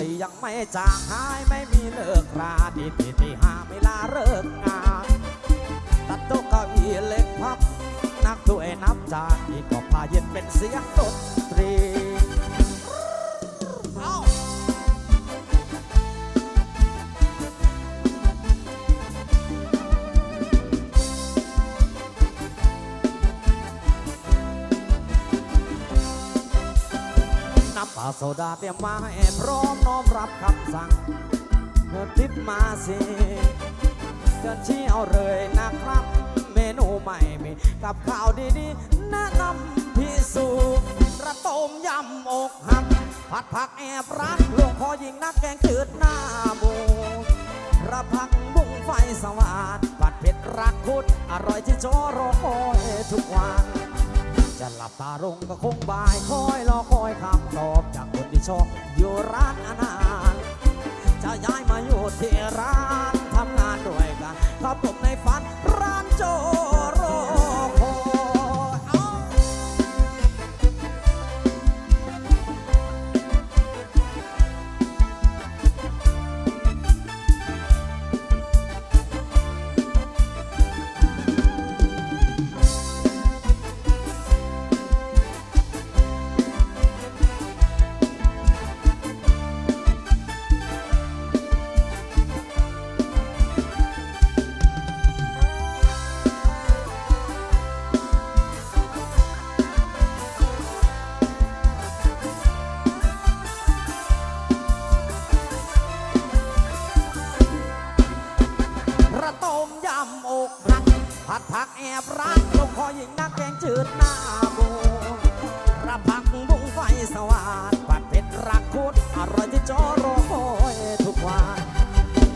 ตียังไม่จางหายไม่มีเลิกราดีที่ที่ห้าไม่ลาเลิกงานตัดโต๊ะเก้าอี้เล็กพับ นักด้วยนับจานนี่ก็พาเย็นเป็นเสียงดนตรีำปลาโซดาเตรียมมาให้พร้อมน้อมรับคำสั่งเธอติดมาสิเชิญชี้เอาเลยนะครับ เมนูใหม่มีกับข้าวดีๆ แนะนำพี่สูระต้มยำอกหัก ผัดผักแอบรักหลวงพ่อยิงนักแกงจืดหน้าบูระพักบุ้งไฟสว่านผัดเผ็ดรักคุด อร่อยที่โจรอคอยทุกวัน จะหลับตาลงก็คงบายคอย ชอบอยู่ร้านอาหารจะย้ายมาอยู่ที่ร้านทำงานด้วยกันข้าวต้ม อกหักผัดผักแอบรักลงคอยิงนักแกงจืดหน้าโบระพักบุ้งไฟสว่านผัดเผ็ดรักคุดอร่อยที่จอรอคอยทุกวัน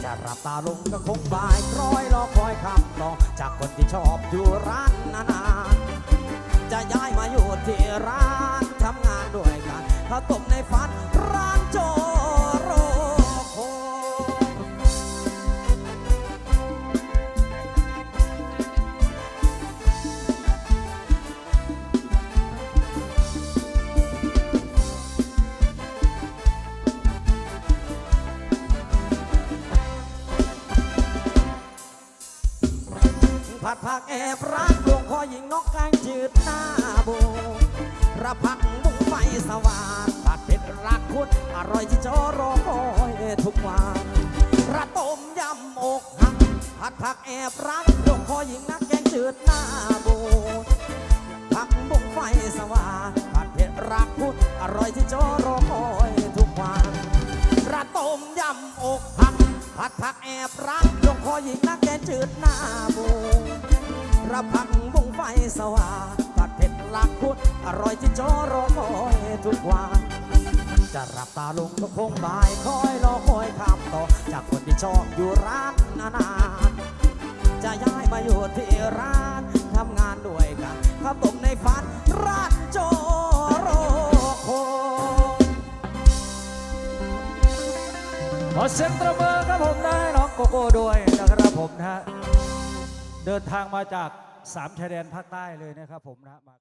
จะรับตาลงก็คงบ่ายคล้อยรอคอยคำตอบจากคนที่ชอบอยู่ร้านนานๆจะย้ายมาอยู่ที่ร้านทำงานด้วยกันข้าต้มในฝันร้านโจ ผัดผักแอบรักหลวงพ่อหญิงนกกางจืดหน้าโบระพักบุ้งไฟสว่างผัดเผ็ดรักคุดอร่อยที่จอรอคอยทุกวันระต้มยำอกหักผัดผักแอบรักหลวงพ่อหญิงนักแกงจืดหน้าโบผักบุ้งไฟสว่างผัดเผ็ดรักคุดอร่อยที่จอรอคอยทุกวันระต้มยำอกหักผัดผักแอบรักหลวงพ่อหญิงนัก จืดหน้าบูระพักบุ้งไฟสว่างผัดเผ็ดลักพุดอร่อยที่จอรอคอยทุกวันจะรับตาลงก็คงบายคอยรอคอยคำต่อ จากคนที่ชอบอยู่ร้านนานๆจะย้ายมาอยู่ที่ร้านทำงานด้วยกันข้าวต้มในฝันร้านโจโรโคขอเสียงตระเบอครับผมได้น้องโกโก้ด้วย ผมนะฮะเดินทางมาจากสามชายแดนภาคใต้เลยนะครับผมนะฮะมา